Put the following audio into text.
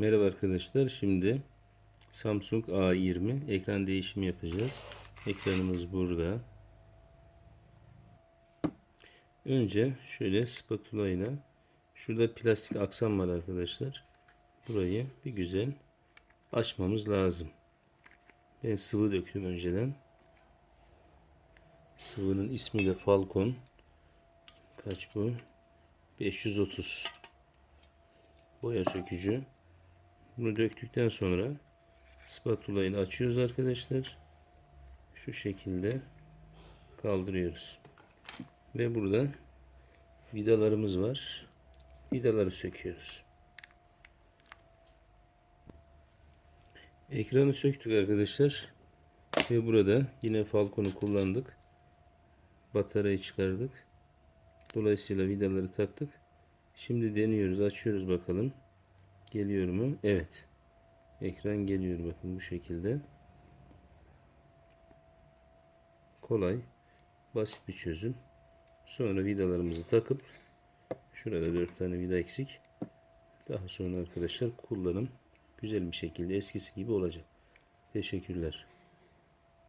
Merhaba arkadaşlar. Şimdi Samsung A20 ekran değişimi yapacağız. Ekranımız burada. Önce şöyle spatula ile şurada plastik aksam var arkadaşlar. Burayı bir güzel açmamız lazım. Ben sıvı döktüm önceden. Sıvının ismi de Falcon. Kaç bu? 530 boya sökücü. Bunu döktükten sonra spatula ile açıyoruz arkadaşlar. Şu şekilde kaldırıyoruz. Ve burada vidalarımız var. Vidaları söküyoruz. Ekranı söktük arkadaşlar. Ve burada yine Falcon'u kullandık. Bataryayı çıkardık. Dolayısıyla vidaları taktık. Şimdi deniyoruz. Açıyoruz bakalım. Geliyor mu? Evet. Ekran geliyor bakın bu şekilde. Kolay. Basit bir çözüm. Sonra vidalarımızı takıp şurada 4 tane vida eksik. Daha sonra arkadaşlar kullanım güzel bir şekilde eskisi gibi olacak. Teşekkürler.